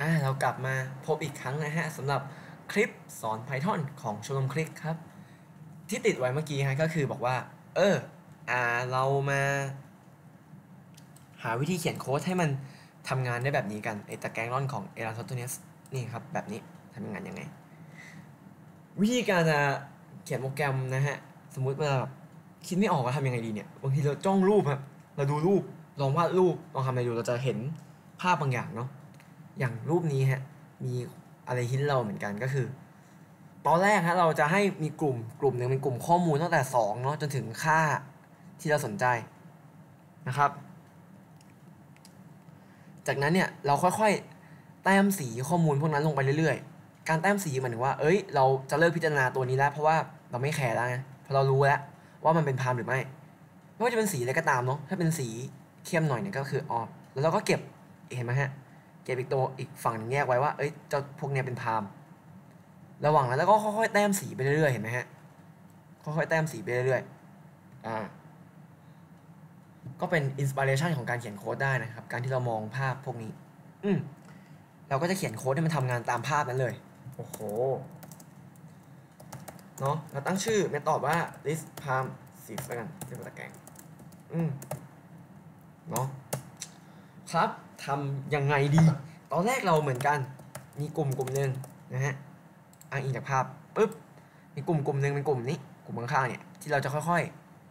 อ่าเรากลับมาพบอีกครั้งนะฮะสำหรับคลิปสอน Python ของชมรมคลิกครับ ที่ติดไว้เมื่อกี้ฮะก็คือบอกว่า เอออ่าเรามา หาวิธีเขียนโค้ดให้มันทำงานได้แบบนี้กันไอตะแกรงร่อนของเอราโทเนสนี่ครับ แบบนี้ทำงานยังไง วิธีการจะเขียนโปรแกรมนะฮะ สมมุติว่าคิดไม่ออกว่าทำยังไงดีเนี่ยบางทีเราจ้องรูปครับเราดูรูปลองวาดรูปลองทำอะไรดูเราจะเห็นภาพบางอย่างเนาะ อย่างรูปนี้ฮะมีอะไรฮินเราเหมือนกันก็คือ ตอนแรกฮะเราจะให้มีกลุ่มกลุ่มหนึ่งเป็นกลุ่มข้อมูลตั้งแต่2เนาะจนถึงค่าที่เราสนใจนะครับ จากนั้นเนี่ยเราค่อยๆแต้มสีข้อมูลพวกนั้นลงไปเรื่อยๆ การแต้มสีหมายถึงว่า เอ้ย เราจะเลิกพิจารณาตัวนี้แล้ว เพราะว่าเราไม่แคร์แล้วไงเพราะเรารู้แล้วว่ามันเป็นพามหรือไม่ไม่ว่าจะเป็นสีอะไรก็ตามเนาะถ้าเป็นสีเข้มหน่อยเนี่ยก็คือออแล้วเราก็เก็บเห็นไหมฮะ เก็บอีกตัวอีกฝั่งหนึงแยกไว้ว่า เอ้ยเจ้าพวกเนี้ยเป็นพามระหว่างนั้นแล้วก็ค่อยๆแต้มสีไปเรื่อยๆเห็นไหมฮะค่อยๆแต้มสีไปเรื่อยๆอ่าก็เป็นอินสปิเรชันของการเขียนโค้ดได้นะครับ การที่เรามองภาพพวกนี้ อืมเราก็จะเขียนโค้ดให้มันทำงานตามภาพนั้นเลย โอ้โห เนาะเราตั้งชื่อเมธอดว่า list palm six แล้วกันเป็นตะแกรงอืมเนาะครับ ทำยังไงดี ตอนแรกเราเหมือนกันมีกลุ่มกลุ่มหนึ่งนะฮะอ้างอิงจากภาพปุ๊บมีกลุ่มกลุ่มหนึ่งเป็นกลุ่มนี้ กลุ่มข้างๆเนี่ยที่เราจะค่อย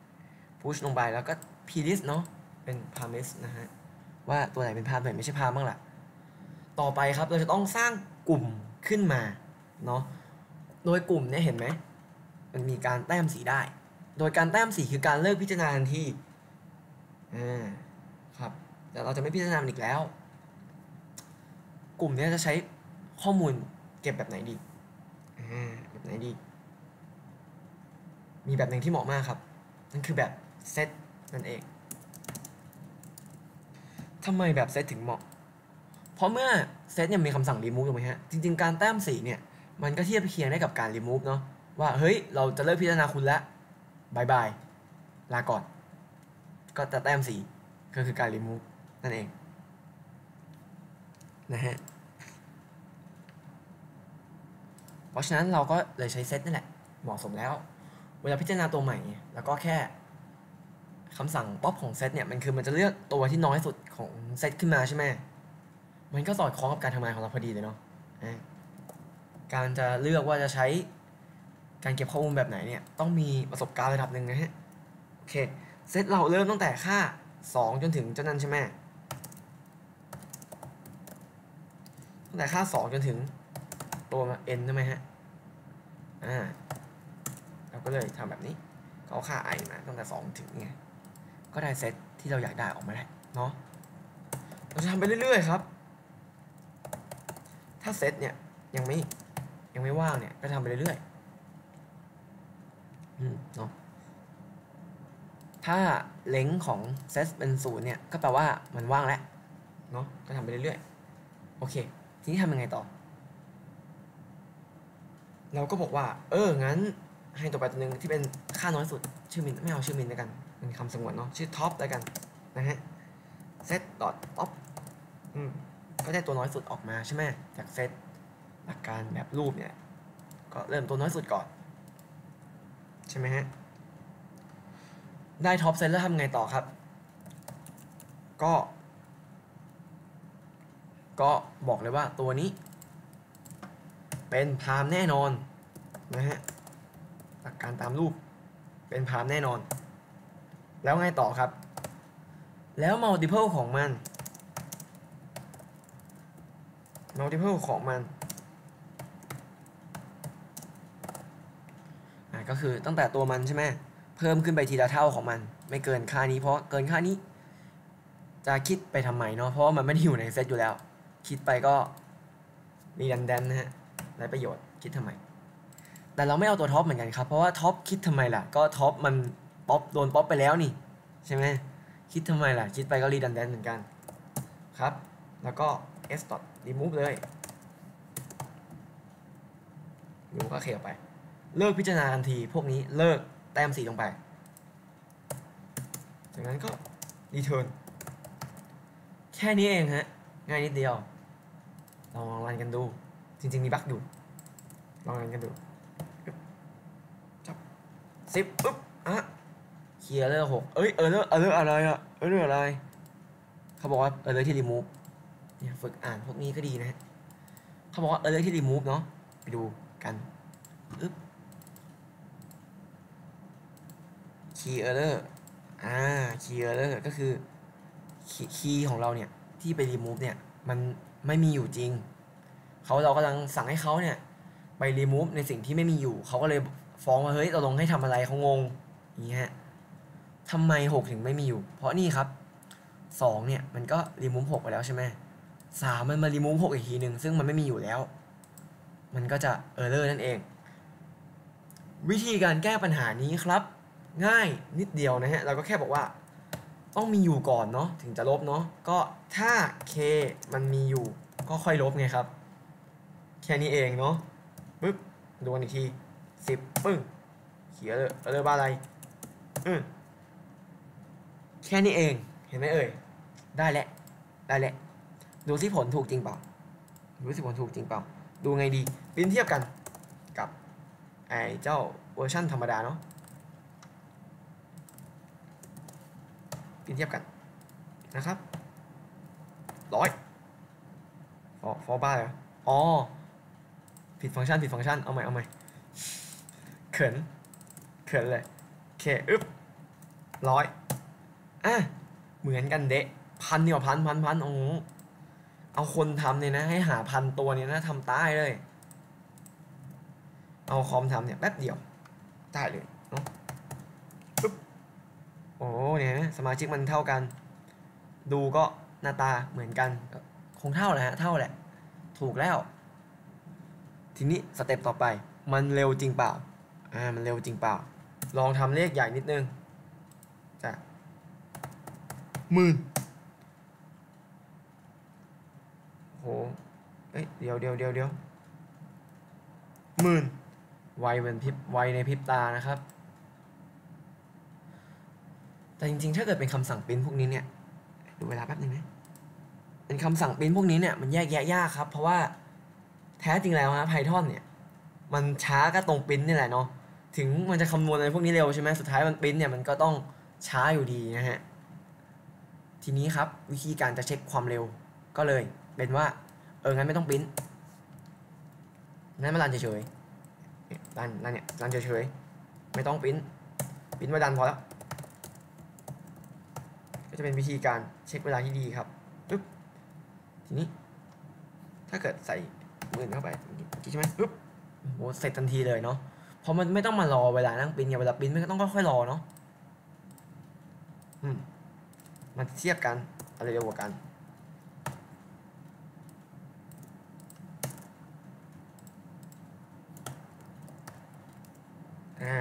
ๆพุชลงไปแล้วก็ p list เนาะเป็น palm list นะฮะว่าตัวไหนเป็นพามตัวไหนไม่ใช่พามบ้างล่ะต่อไปครับเราจะต้องสร้างกลุ่มขึ้นมาเนาะโดยกลุ่มเนี่ยเห็นไหมมันมีการแต้มสีได้ โดยการแต้มสีคือการเลิกพิจารณาทันทีอ่า แต่เราจะไม่พิจารณาอีกแล้ว กลุ่มเนี้ยจะใช้ข้อมูลเก็บแบบไหนดีแบบไหนดี มีแบบหนึ่งที่เหมาะมากครับ นั่นคือแบบเซตนั่นเองทำไมแบบเซตถึงเหมาะ เพราะเมื่อเซตเนี่ยมีคำสั่ง remove ถูกไหมฮะ จริง ๆ การแต้มสีเนี่ย มันก็เทียบเคียงได้กับการ remove เนาะว่า เฮ้ย เราจะเลิกพิจารณาคุณแล้วบายบาย ลาก่อน ก็จะแต้มสีก็คือการ remove นั่นเองนะฮะเพราะฉะนั้นเราก็เลยใช้เซตนั่นแหละเหมาะสมแล้ว เวลาพิจารณาตัวใหม่ แล้วก็แค่คำสั่งป๊อปของเซตเนี่ยมันคือมันจะเลือกตัวที่น้อยสุดของเซตขึ้นมาใช่ไหมมันก็สอดคล้องกับการทำงานของเราพอดีเลยเนาะอะการจะเลือกว่าจะใช้การเก็บข้อมูลแบบไหนเนี่ยต้องมีประสบการณ์ระดับหนึ่งนะฮะโอเคเซตเราเริ่มตั้งแต่ค่า 2 จนถึงเจ้านั้นใช่ไหม ตั้งแต่ค่า 2 จนถึงตัว n ใช่ไหมฮะ อ่า เราก็เลยทำแบบนี้เอาค่า i มาตั้งแต่ 2 ถึงไง ก็ได้เซตที่เราอยากได้ออกมาแล้วเนาะ เราจะทำไปเรื่อยๆครับ ถ้าเซตเนี่ยยังไม่ยังไม่ว่างเนี่ย ก็ทำไปเรื่อยๆ อืมเนาะถ้าเล้งของเซตเป็นศูนย์เนี่ย ก็แปลว่ามันว่างแล้ว เนาะก็ทำไปเรื่อยๆ โอเค ทีนี้ทำยังไงต่อ เราก็บอกว่า เออ งั้น ให้ตัวแปรตัวหนึ่งที่เป็นค่าน้อยสุด ชื่อมิน ไม่เอาชื่อมินแล้วกัน เป็นคำสงวนเนาะ ชื่อท็อปแล้วกัน นะฮะ set dot top อืม ก็ได้ตัวน้อยสุดออกมาใช่ไหมจากเซตหลักการแบบรูปเนี่ย ก็เริ่มตัวน้อยสุดก่อน ใช่ไหมฮะ ได้ท็อปเซตแล้วทำไงต่อครับ ก็ ก็บอกเลยว่าตัวนี้ เป็นพามแน่นอนนะฮะหลักการตามรูปเป็นพามแน่นอน แล้วไงต่อครับ แล้ว multiple ของมัน multiple ของมันก็คือตั้งแต่ตัวมันใช่ไหมเพิ่มขึ้นไปทีละเท่าของมัน ไม่เกินค่านี้เพราะเกินค่านี้ จะคิดไปทำไมเนาะเพราะมันไม่ได้อยู่ในเซตอยู่แล้ว คิดไปก็รีดันแดนนะฮะไรประโยชน์คิดทำไม แต่เราไม่เอาตัวท็อปเหมือนกันครับ เพราะว่าท็อปคิดทำไมล่ะ ก็ท็อปมันป๊อปโดนป๊อปไปแล้วนี่ ใช่ไหมคิดทำไมล่ะ คิดไปก็รีดันแดนเหมือนกันครับ แล้วก็ s dot remove เลย remove ก็เคลียร์ไป เลิกพิจารณาทันที พวกนี้เลิกแต้มสีลงไป จากนั้นก็ return แค่นี้เองฮะ ง่ายนิดเดียว ลองรันกันดู จริง ๆ มีบั๊กอยู่ ลองรันกันดูอึ๊บจับสิบปุ๊บอะเคลียร์เลอร์หกเอ้ยเออเลอร์เออเลอร์อะไรอะเออเลอร์อะไร เขาบอกว่าเออเลอร์ที่รีมูฟเนี่ยฝึกอ่านพวกนี้ก็ดีนะฮะเขาบอกว่าเออเลอร์ที่รีมูฟเนาะไปดูกันอึ๊บคีย์เออเลอร์อ่าคีย์เออเลอร์ก็คือคีย์ของเราเนี่ย ที่ไปรีมูฟเนี่ย มัน ไม่มีอยู่จริง เขาเรากำลังสั่งให้เขาเนี่ย ไปรีมูฟในสิ่งที่ไม่มีอยู่ เขาก็เลยฟ้องว่าเฮ้ยเราลงให้ทำอะไรเขางงอย่างเงี้ยทำไมหกถึงไม่มีอยู่ เพราะนี่ครับสองเนี่ยมันก็รีมูฟหกไปแล้วใช่ไหมสามมันมารีมูฟหกอีกทีหนึ่งซึ่งมันไม่มีอยู่แล้ว มันก็จะเออร์เลอร์นั่นเอง วิธีการแก้ปัญหานี้ครับ ง่ายนิดเดียวนะฮะเราก็แค่บอกว่า ต้องมีอยู่ก่อนเนาะถึงจะลบเนาะก็ถ้า k มันมีอยู่ก็ค่อยลบไงครับ แค่นี้เองเนาะปึ๊บดูกันอีกทีสิบปึ้งเขียนเลยเออบ้าอะไรอืมแค่นี้เองเห็นไหมเอ่ยได้แหละได้แหละ ดูสิผลถูกจริงเปล่าดูสิผลถูกจริงเปล่า ดูไงดีเปรินเทียบกันกับไอ้เจ้าเวอร์ชั่นธรรมดาเนาะ ปรินเทียบกันนะครับร้อยฟอฟอบ้าเลยอ๋อ ผิดฟังก์ชันผิดฟังก์ชัน เอาใหม่ เอาใหม่ เขิน เขินเลยโอเคอึ๊บร้อยอะ เหมือนกันเดะ พันเดียวพันพันพันโอ้เอาคนทำเนี่ยนะ ให้หาพันตัวเนี่ยนะทำตายเลย เอาคอมทำเนี่ยแป๊บเดียว ได้เลยเนาะ อ้เนี่ยสมาชิกมันเท่ากัน ดูก็หน้าตาเหมือนกัน คงเท่าแหละฮะเท่าแหละ ถูกแล้ว ทีนี้สเต็ปต่อไปมันเร็วจริงเปล่าอ่ามันเร็วจริงเปล่า ลองทำเลขใหญ่นิดนึงจะหมื่นโหเอ้ยเดี๋ยวเดี๋ยวเดี๋ยวเดี๋ยวหมื่นไวเป็นพิบไวในพิบตานะครับ แต่จริงๆ ถ้าเกิดเป็นคำสั่งปริ้นพวกนี้เนี่ยดูเวลาแป๊บนึงนะเป็นคำสั่งปริ้นพวกนี้เนี่ยมันแยกแยะยากครับ เพราะว่าแท้จริงแล้วนะ Python เนี่ยมันช้าก็ตรงปริ้นนี่แหละเนาะถึงมันจะคำนวณอะไรพวกนี้เร็วใช่ไหมสุดท้ายมันปริ้นเนี่ยมันก็ต้องช้าอยู่ดีนะฮะทีนี้ครับวิธีการจะเช็คความเร็วก็เลย เป็นว่าเอองั้นไม่ต้องปริ้นงั้นมารันเฉยๆรันรันเนี่ยรันเฉยๆไม่ต้องปริ้นปริ้นไว้ดันพอแล้ว ก็จะเป็นวิธีการเช็คเวลาที่ดีครับปึ๊บทีนี้ ถ้าเกิดใส่มือเข้าไปใช่ไหมปึ๊บโหเสร็จทันทีเลยเนาะเพราะมันไม่ต้องมารอเวลานั่งปิ้นไงเวลาปิ้นมันก็ต้องค่อยๆรอเนาะอืมมาเทียบกันอะไรเร็วกว่ากัน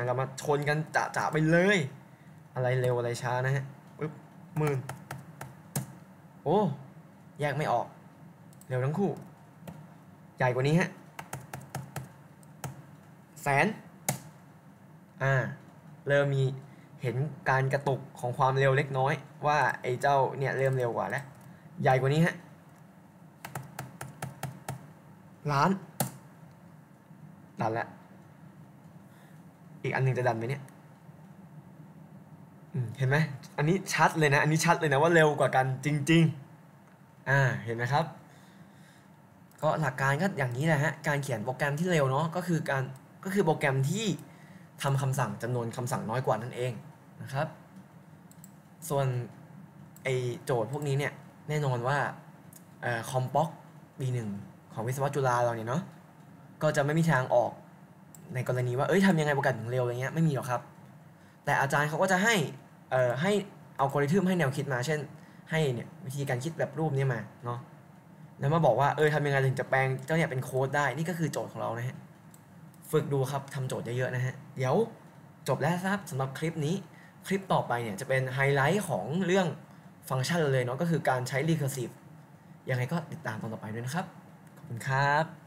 เรามาชนกันจะๆไปเลย อะไรเร็วอะไรช้านะฮะ หมื่นโอ้แยกไม่ออก เร็วทั้งคู่ ใหญ่กว่านี้ฮะ แสน อ่า เริ่มมีเห็นการกระตุกของความเร็วเล็กน้อย ว่าไอ้เจ้าเนี่ยเริ่มเร็วกว่าแล้ว ใหญ่กว่านี้ฮะ ล้าน ดันล้วอีกอันหนึ่งจะดันไหมเนี่ย เห็นไหมอันนี้ชัดเลยนะ อันนี้ชัดเลยนะว่าเร็วกว่ากันจริง ๆ อ่า เห็นไหมครับ ก็หลักการก็อย่างนี้แหละฮะ การเขียนโปรแกรมที่เร็วเนาะ ก็คือการ ก็คือโปรแกรมที่ทำคำสั่งจำนวนคำสั่งน้อยกว่านั่นเองนะครับ ส่วนไอโจทย์พวกนี้เนี่ย แน่นอนว่าเอ่อคอมป็อกปีหนึ่งของวิศวะจุฬาเราเนี่ยเนาะ ก็จะไม่มีทางออกในกรณีว่า เอ้ยทำยังไงโปรแกรมถึงเร็วอะไรเงี้ย ไม่มีหรอกครับ แต่อาจารย์เขาก็จะให้ เอ่อให้เอากริทึมให้แนวคิดมา เช่น ให้เนี่ยวิธีการคิดแบบรูปนี้มาเนาะแล้วมาบอกว่าเออทำยังไงถึงจะแปลงเจ้าเนี่ยเป็นโค้ดได้นี่ก็คือโจทย์ของเรานะฮะฝึกดูครับทำโจทย์เยอะๆนะฮะเดี๋ยวจบแล้วครับสำหรับคลิปนี้คลิปต่อไปเนี่ยจะเป็นไฮไลท์ของเรื่องฟังก์ชันเลยเนาะก็คือการใช้ recursive ยังไงก็ติดตามตอนต่อไปด้วยนะครับ ขอบคุณครับ